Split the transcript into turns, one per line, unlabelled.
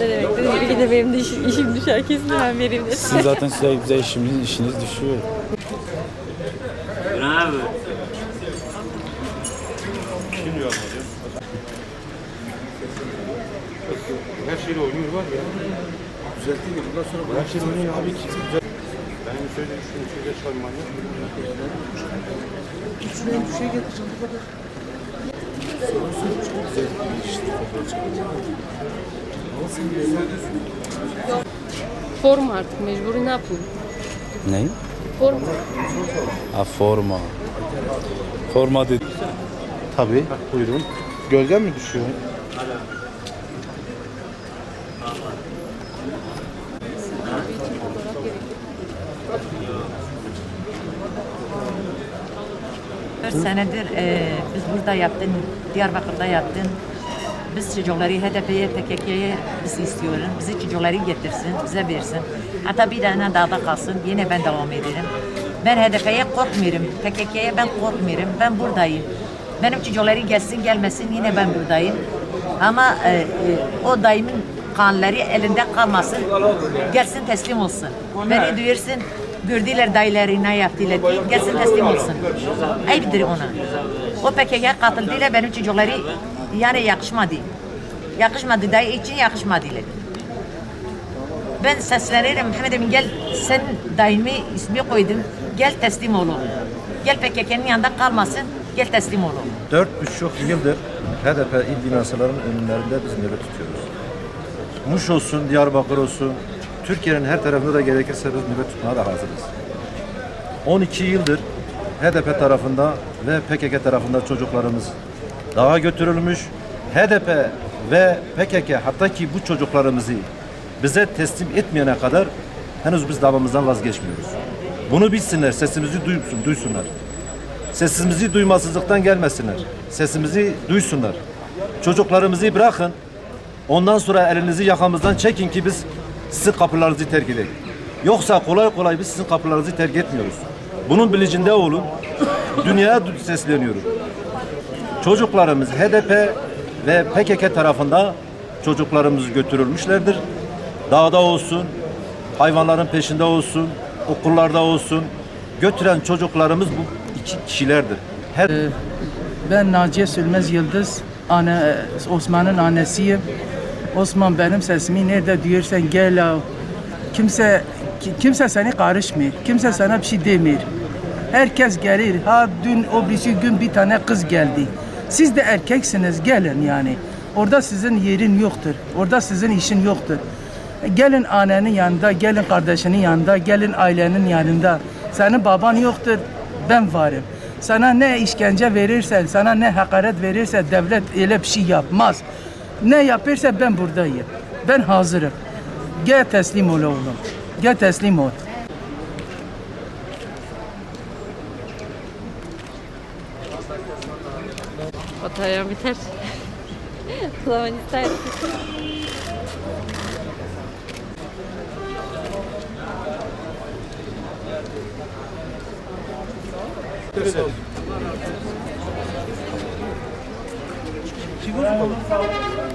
Ne demek? Dedim bir de benim de işim, işim düşer kesin hemen vereyim dedim.
Sizin zaten sürekli bize işimiz, işiniz düşüyor.
Bravo.
Her şeyle oynuyor var ya. Düzeltti mi? Bundan sonra her şeyle oynuyor abi. Güzel. Benim şöyle şunu şöyle manyak. Şuraya bir şey getireceğim bu kadar.
Form artık mecburi ne yapayım?
Ne?
Form.
Ha forma. Forma dedi.
Tabii. Buyurun. Gölgen mi düşüyor?
Dört senedir e, biz burada yaptın, Diyarbakır'da yaptın. Biz çocukları HDP'ye, PKK'ye biz istiyoruz. Bizi çocukları getirsin, bize versin. Hatta bir tane dağda kalsın, yine ben devam ederim. Ben HDP'ye korkmuyorum, PKK'ye ben korkmuyorum. Ben buradayım. Benim çocukları gelsin gelmesin yine ben buradayım. Ama e, e, o daimin kanları elinde kalmasın. Gelsin teslim olsun. Beni duyursun. Gördüler dayıları ne yaptılar diye. Gelsin teslim olsun. Ayıptır ona. O PKK'ya katıldılar benim çocukları yani yakışmadı. Yakışmadı dayı için yakışmadılar. Ben seslenirim Mehmet Emin gel sen daimi ismi koydum. Gel teslim ol. Gel PKK'nın yanında kalmasın. Gel teslim ol.
Dört buçuk yıldır HDP il binasalarının önlerinde biz nöbet tutuyoruz. Muş olsun, Diyarbakır olsun, Türkiye'nin her tarafında da gerekirse biz nöbet tutmaya da hazırız. 12 yıldır HDP tarafında ve PKK tarafında çocuklarımız dağa götürülmüş. HDP ve PKK hatta ki bu çocuklarımızı bize teslim etmeyene kadar henüz biz davamızdan vazgeçmiyoruz. Bunu bilsinler, sesimizi duysun, duysunlar. Sesimizi duymasızlıktan gelmesinler. Sesimizi duysunlar. Çocuklarımızı bırakın. Ondan sonra elinizi yakamızdan çekin ki biz sizin kapılarınızı terk edelim. Yoksa kolay kolay biz sizin kapılarınızı terk etmiyoruz. Bunun bilincinde olun. Dünyaya sesleniyorum. Çocuklarımız HDP ve PKK tarafında çocuklarımız götürülmüşlerdir. Dağda olsun, hayvanların peşinde olsun, okullarda olsun. Götüren çocuklarımız bu iki kişilerdir. Her
Ben Naciye Sülmez Yıldız, anne, Osman'ın annesiyim. Osman benim sesimi nerede duyarsan gel al. Kimse ki- kimse seni karışmıyor. Kimse sana bir şey demiyor. Herkes gelir. Ha dün o bir gün bir tane kız geldi. Siz de erkeksiniz gelin yani. Orada sizin yerin yoktur. Orada sizin işin yoktur. Gelin annenin yanında, gelin kardeşinin yanında, gelin ailenin yanında. Senin baban yoktur, ben varım. Sana ne işkence verirse, sana ne hakaret verirse devlet öyle bir şey yapmaz. Ne yapırsa ben buradayım. Ben hazırım. Gel teslim ol oğlum. Gel teslim ol.
Batarya biter. o zaman ister Continua.